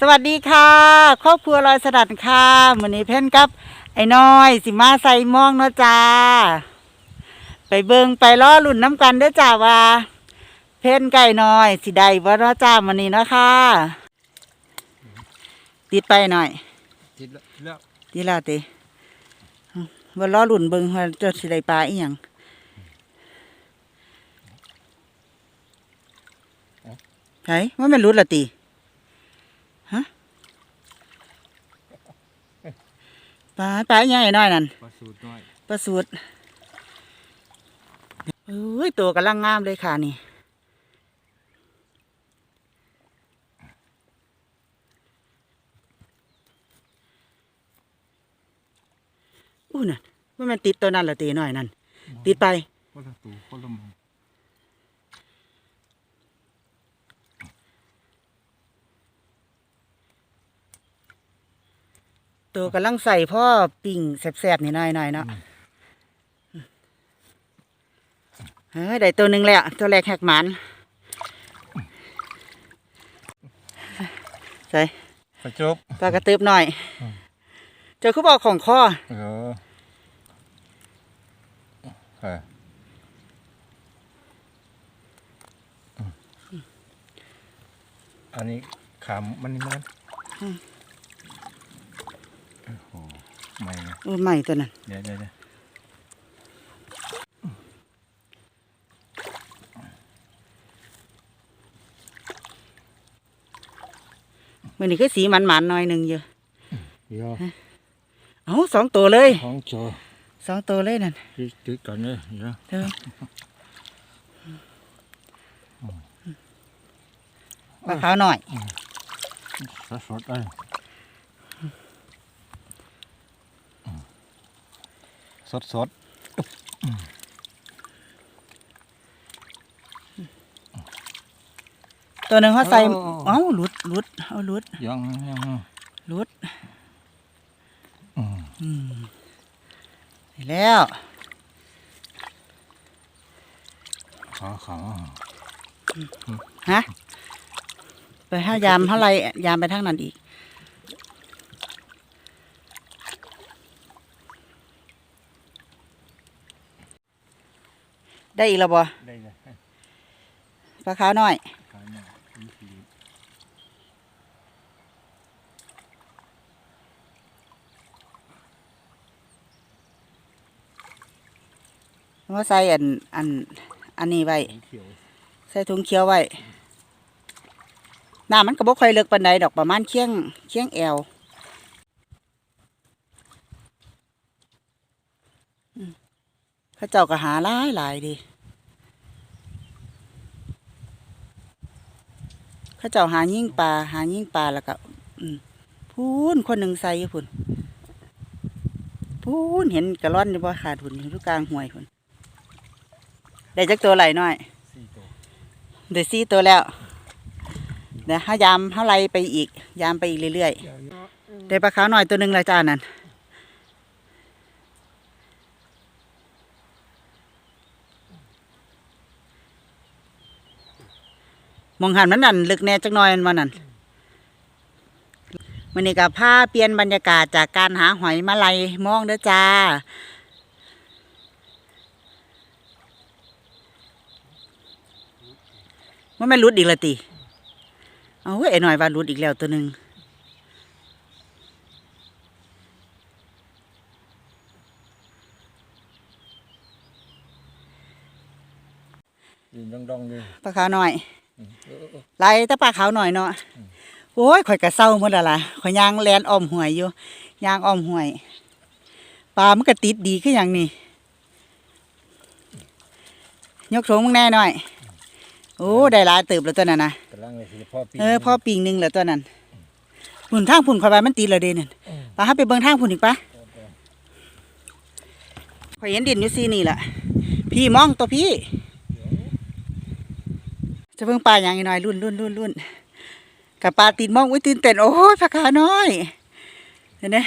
สวัสดีค่ะครอบครัวลอยสดัดค่ะมื้อนี้เพ่นกับ ไอ้น้อย สิมาใส่หมองเนาะจ้า ไปเบิงไปล้อลุ่นน้ำกันเด้อจ้าว่า เพ่นไก่น้อย สิได้บ่เนาะจ้ามื้อนี้เนาะค่ะติดไปหน่อยจิตแล้วดีแล้วติว่าล้อลุ่นเบิงว่าจะสิได้ปลาอีหยังไผว่ามันรุดละติฮะ ปลาปลาอีหยังไอ้น้อยนั่นประสูตรน้อยประสูตรเอ้ยตัวกำลังงามเลยค่ะนี่อู้นั่นว่ามันติดตัวนั้นละตีหน่อยนั่นติดไปคนละตูคนละหมอง ตัวกำลังใส่พ่อปิ่งแสบๆนี่หน่อยหน่อยๆเนาะเฮ้ยได้ตัวหนึ่งแล้วตัวแรกแหกหมันใส่ประจบปลากระตืบหน่อย เจอเขาบอกของข้อเออค่ะอันนี้ขามมันนี่มันโอ้โห ไม่นะโอ้ใหม่ตัวนั้นเดี๋ยวเดี๋ยวเดี๋ยวมันนี่ก็สีมันๆหน่อยหนึ่งอยู่เดี๋ยวเอ้าสองตัวเลยท้องโจสองตัวเลยนั่นติดติดกันเลยเดี๋ยวเธอปลาขาวหน่อยสดสดๆเลย สดสดตัวหนึ่งเขาใส่โอ้เอ้าหลุดหลุดเอาหลุดๆยังยังหลุดอืมอืมได้แล้วขาขาฮะ ไปห้ายามเท่าไรยามไปทางนั้นอีก ได้อีกแล้วบ่ได้เลยปลาขาวหน่อยขาเนี่ยมีสีว่าใส่อันอันอันนี้ไว้สีเขียวใส่ถุงเขียวไว้น้ำมันก็บ่ค่อยเลิกปานใดดอกประมาณเคียงเคียงแอวอืมเขาเจ้าก็หาหลายหลายดีเขาเจ้าหายิ่งปลาหายิ่งปลาแล้วก็อืมพูนคนหนึ่งใส่อยู่พุ่นพูนเห็นกระล่อนอยู่บ่ขาดพุ่นอยู่ทุกกลางห้วยพุ่นได้จักตัวไหลหน่อยสีตัวเดี๋ยวซี่ตัวแล้วเดี๋ยวห้ายามห้าไรไปอีก ยามไปอีกเรื่อยๆได้ปลาขาวหน่อยตัวหนึ่งและจ้านั่น มองหันมันนั่นลึกแน่จักหน่อยมันนั่นมันนี่กับผ้าเปลี่ยนบรรยากาศจากการหาหอยมาลัยมองเด้อจ้ามันไม่รุดอีกละติ เอาเว้ยไอ้หน่อยว่ารุดอีกแล้วตัวหนึ่งยืนดองๆเลยปลาขาวหน่อย เออเออไล่แต่ปลาขาวหน่อยเนาะโอ้ยข่อยกะเศร้าหมดและล่ะข่อยยางแลนอ้อมห่วยอยู่ยางอ้อมห่วยปลามันก็ติดดีขึ้นอหย่างนี้ยกโถงมึงแน่หน่อยโอ้ได้หลายเติบแล้วตัวนั้นนะกำลังเลยสิพ่อปีเออพ่อปิงหนึ่งแล้วตัวนั้นหุ่นทางพุ่นข่อยว่ามันตีแล้วเด้นั่นปลาฮับไปเบิ่งทางพุ่นอีกปะข่อยเห็นดินอยู่ซีนี่แหละพี่มองตัวพี่ จะเบิ่งปลาอย่างอีน้อยรุ่นรุ่นรุ่นรุ่นกับปลาตีนมองอุ้ยตื่นเต้นโอ้ยผักขาน้อยเห็นไหม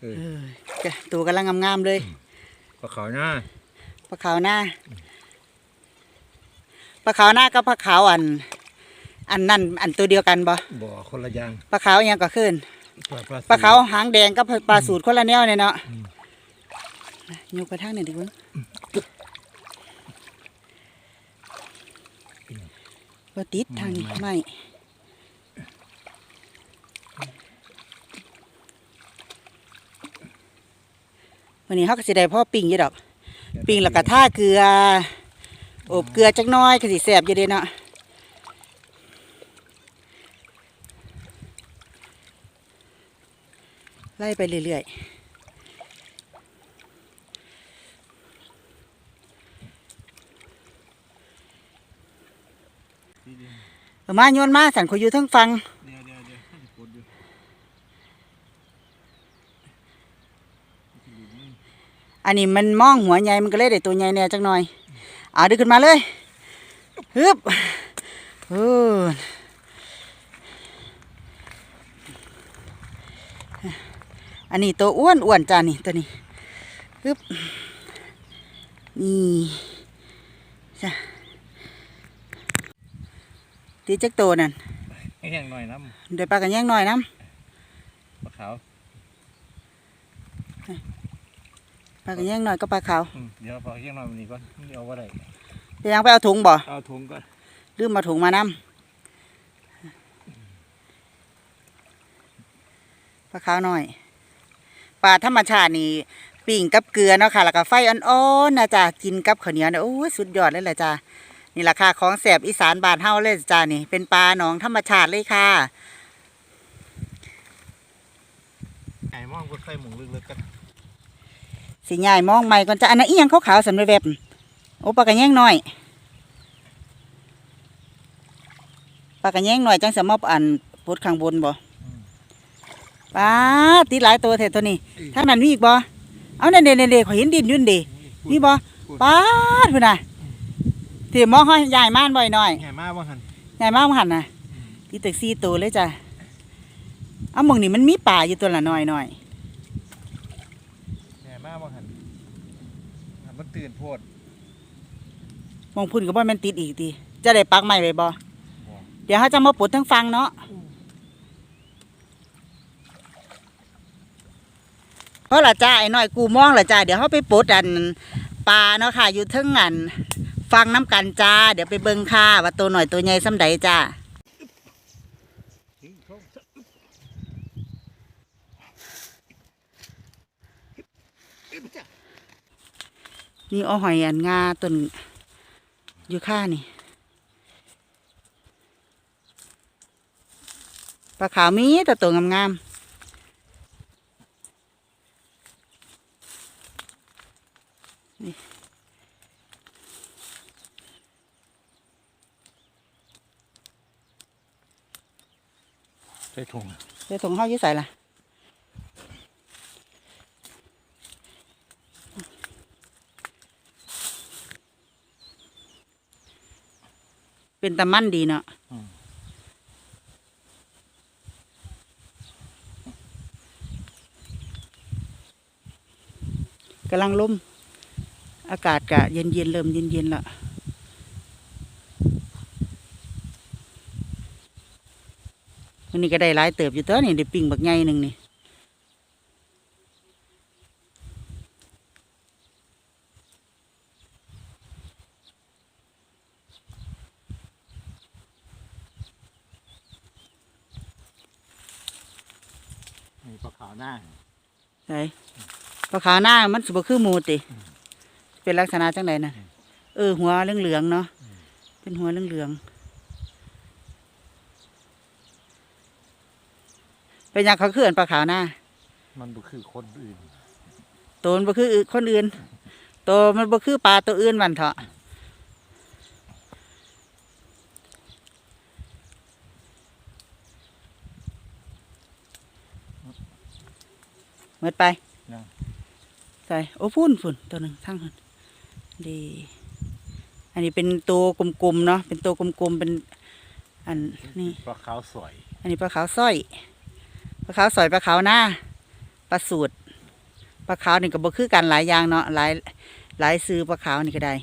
เออเออจ้ะตัวกำลังงามๆเลยปลาขาวหน้าปลาขาวหน้าปลาขาวหน้ากับปลาขาวอัน อันนั่นอันตัวเดียวกันบ่บ่อคนละอย่างปลาขาวอิหยังก็ขึ้นปลาปลาปลาขาวหางแดงกับปลาสูตรคนละแนวเนี่ยเนาะยกไปทางนี่ดิเบิ่ง บ่ติดทางนี้ไม่วันนี้เฮาก็สิได้พ่อปิ้งอยู่ดอก ปิ้งแล้วก็ท่าเกลือ อบเกลือจักหน้อยก็สิแซ่บอยู่เด้เนาะไล่ไปเรื่อยๆ เอามาโยนมาสันขอยอยู่ทั้งฟังเดี๋ยวเดี๋ยวเดี๋ยวให้กดอยู่อันนี้มันมองหัวใหญ่มันก็เลยได้ตัวใหญ่แน่จักหน่อยเอาดึงขึ้นมาเลยฮึบโอ้อันนี้ตัวอ้วนอ้วนจ้านี่ตัวนี้ฮึบนี่จ้ะ ตีจักโตวนั่นให้แห้งหน่อยน้เดี๋ยวปลากันแย่งหน่อยน้ำปลาขาวำปลากันแย่งหน่อยก็ปลาขาวอืมเดี๋ยวพอแห้งหน่อยมันนี้ก่อนเอาว่าได้เดี๋ยวยังไปเอาถุงบ่เอาถุงก่อนลืมมาถุงมาน้ำปลาขาวหน่อยปลาธรรมชาตินี่ปิ่งกับเกลือเนาะค่ะ แล้วก็ไฟอ่อนๆนะจ๊ะกินกับข้าวเหนียวเนี่ยโอ้ยสุดยอดเลยแหละจ้ะ นี่ราคาของแสบอีสานบ้านเฮาเลยจ้ะนี่ เป็นปลาหนองธรรมชาติเลยค่ะไก่มองก็ใส่หมูลึกๆกันสีใหญ่มองใหม่ก่อนจ้ะอันนั้นอีหยังขาวๆสำเร็จแบบโอ้ปลากระแยงหน่อยปลากระแยงหน่อยจังสมอบอันพุดข้างบนบ่ปลาติดหลายตัวแท้ตัวนี้ทางนั้นมีอีกบ่เอาเด่นๆๆๆขอยเห็นดินอยุ่นเดีมีบ่ปลาดพุ่นน่ะ ที่มองห้อยใหญ่ม่านบ่อยหน่อยใหญ่มากว่าหันใหญ่มากหันน่ะที่ตึกสี่ตัวเลยจ้ะเอาหมองนี่มันมีป่าอยู่ตัวละน้อยหน่อยใหญ่มากว่าหันอะมันตื่นโพดมองพุ่นก็บ่แม่นติดอีกทีจะได้ปักไม้ไว้บ่เดี๋ยวเขาจะมาปลดทั้งฟังเนาะเพราะละจ้าไอ้น้อยกูมองละจ้าเดี๋ยวเขาไปปลดอันปลาเนาะค่ะ อยู่เทั้งอัน ฟังน้ำกันจ้า เดี๋ยวไปเบิ่งค่ะ ว่าตัวหน่อยตัวใหญ่ซ้ำใดจ้านี่เอาหอยอันงาต้นอยู่ข้านี่ปลาขาวมีแต่ตัวงามๆ ใส่ถุงเดี๋ยวถุงเข้ายี่ใส่ละเป็นตะมั่นดีเนาะกำลังลมอากาศกะเย็นเย็นๆเริ่มเย็นเย็นละ วันนี้ก็ได้หลายเติบอยู่ตัวนี่ได้ปิ้งบักใหญ่หนึ่งนี่นี่ปลาขาวหน้าใช่ปลาขาวหน้ามันสุบคือหมูติ เป็นลักษณะจังไดนะเออหัวเหลืองๆเนาะเป็นหัวเหลืองๆ เป็นหยังเขาคือเอนปลาขาวหน้ามันบ่คือคนอื่นตัวมันบ่คือคนอื่นตัวมันบ่คือปลาตัวอื่นวันเถอะหมดไปนะใส่โอ้พุ่นพุ่นตัวหนึ่งทั้งพุ่นดี อันนี้เป็นตัวกลมๆเนาะเป็นตัวกลมๆเป็นอันนี่ปลาขาวสวย อันนี้ปลาขาวสร้อยป ลขาวสอยปลาขาวหน้าปลาสูตรปลาขาวนี่ก็บ่คือกันหลายอย่างเนาะหลายหลายซื้อปลาขาวนี่ก็ได้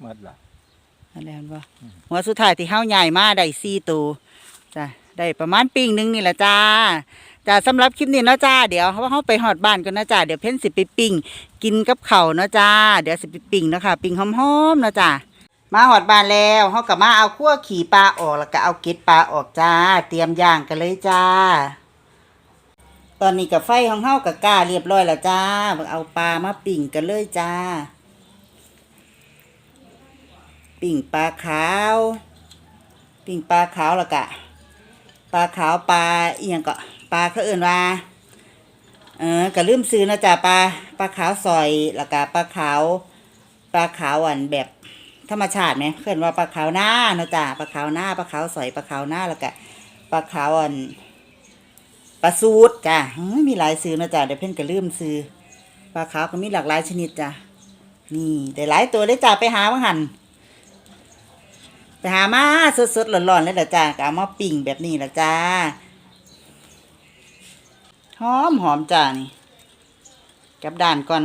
หมดละอะไรเห็นบ่หัวสุดท้ายที่เข้าใหญ่มากได้สี่ตัวจ้ะได้ประมาณปีงนึงนี่แหละจ้า จ้าสำหรับคลิปนี้เนาะจ้าเดี๋ยวเฮาไปฮอดบ้านกันนะจ้าเดี๋ยวเพิ่นสิไปปิ้งกินกับเขาเนาะจ้าเดี๋ยวสิไปปิ้งเนาะค่ะปิ้งหอมๆเนาะจ้ามาฮอดบ้านแล้วเฮาก็มาเอาคั่วขี่ปลาออกแล้วก็เอาเกล็ดปลาออกจ้า เตรียมย่างกันเลยจ้า ตอนนี้กับไฟของเฮากับก้าเรียบร้อยแล้วจ้าเอาปลามาปิ่งกันเลยจ้า ปิ่งปลาขาว ปิ่งปลาขาวแล้วกะปลาขาวปลาเอียงก็ ปลาเขาเอื่นว่าเออก็ลืมซื้อนะจ้าปลาปลาขาวซอยแล้วก็ปลาขาวปลาขาวอันแบบธรรมชาติไหมเพื่อนว่าปลาขาวหน้านะจ้าปลาขาวหน้าปลาขาวซอยปลาขาวหน้าแล้วก็ปลาขาวอันปลาสูตรจ้ะมีหลายซื้อนะจ้ะเดี๋ยวเพิ่นก็ลืมซื้อปลาขาวก็มีหลากหลายชนิดจ้ะนี่ได้หลายตัวเลยจ้ะไปหามาหันไปหามาสดๆร้อนๆเลยละจ้ะก็เอามาปิ่งแบบนี้ละจ้า หอมหอมจ้านี่กับด้านก่อน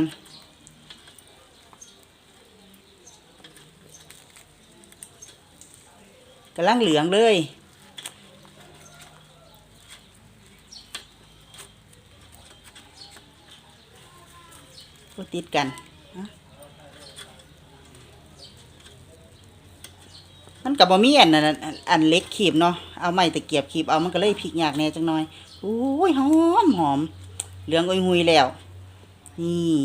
กำลังเหลืองเลยก็ติดกันมันกับบ่มีอันนั้นอันอันเล็กขีบเนาะเอาไม้ตะเกียบขีบเอามันก็เลยพลิกยากแน่จังหน่อย อุ้ยหอมหอม เหลืองอุยหุยแล้ว นี่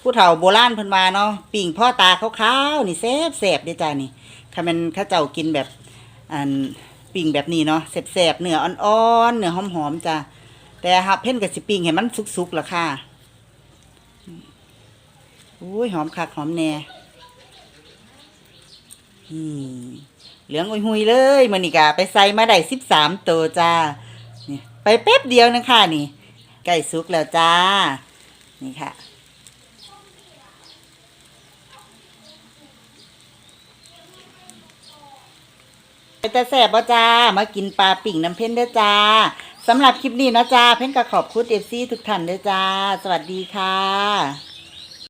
ผู้เฒ่าโบราณเพิ่นมาเนาะปิ่งพ่อตาขาวๆนี่แซ่บแซ่บเด้จ้านี่ถ้ามันข้าเจ้ากินแบบอันปิ่งแบบนี้เนาะแซ่บๆเนื้ออ่อนๆเนื้อหอมๆจ้าแต่ฮับเพ่นกับสิปิ้งให้มันสุกๆล่ะค่ะอุ้ยหอมคักหอมแน่อืม เหลืองอุยหุยเลยมันนี่กะไปใส่มาได้สิบสามตัวจ้านี่ไปแป๊บเดียวนึงค่ะนี่ใกล้สุกแล้วจ้า นี่ค่ะไปแต่แสบบ่จ้า มากินปลาปิ่งน้ำเพ่นเด้จ้าสำหรับคลิปนี้นะจ้า เพ่นก็ขอบคุณเอฟซีทุกท่านเด้จ้า สวัสดีค่ะ